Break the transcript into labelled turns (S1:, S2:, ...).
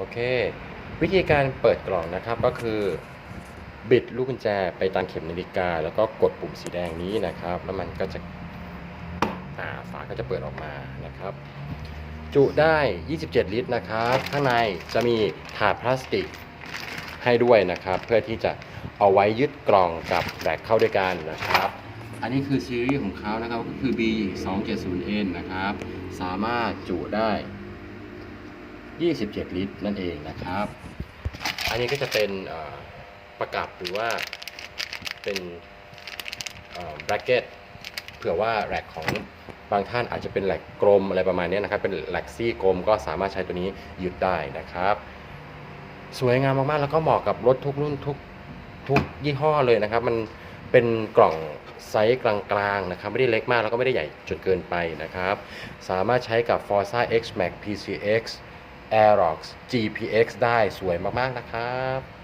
S1: โอเค วิธีการเปิดกล่องนะครับก็คือบิดลูกกุญแจไปตามเข็มนาฬิกา แล้วก็กดปุ่มสีแดงนี้นะครับ แล้วมันก็จะฝาก็จะเปิดออกมานะครับ จุได้ 27 ลิตรนะครับ ข้างในจะมีถาดพลาสติกให้ด้วยนะครับ เพื่อที่จะเอาไว้ยึดกล่องกับแบกเข้าด้วยกันนะครับ อันนี้คือซีรีส์ของเขานะครับก็คือ B 2 7 0 N นะครับ สามารถจุได้ 27 ลิตรนั่นเองนะครับ อันนี้ก็จะเป็นประกับหรือว่าเป็นแบรกเก็ตเผื่อว่าแร็กของบางท่านอาจจะเป็นแหลกกลมอะไรประมาณนี้นะครับ เป็นแหลกซี่กลมก็สามารถใช้ตัวนี้ยึดได้นะครับ สวยงามมากๆ แล้วก็เหมาะกับรถทุกรุ่นทุกทุกยี่ห้อเลยนะครับ มันเป็นกล่องไซส์กลางๆนะครับ ไม่ได้เล็กมากแล้วก็ไม่ได้ใหญ่จนเกินไปนะครับ สามารถใช้กับ Forza X Max PCX Aerox GPX ได้สวยมาก ๆ นะครับ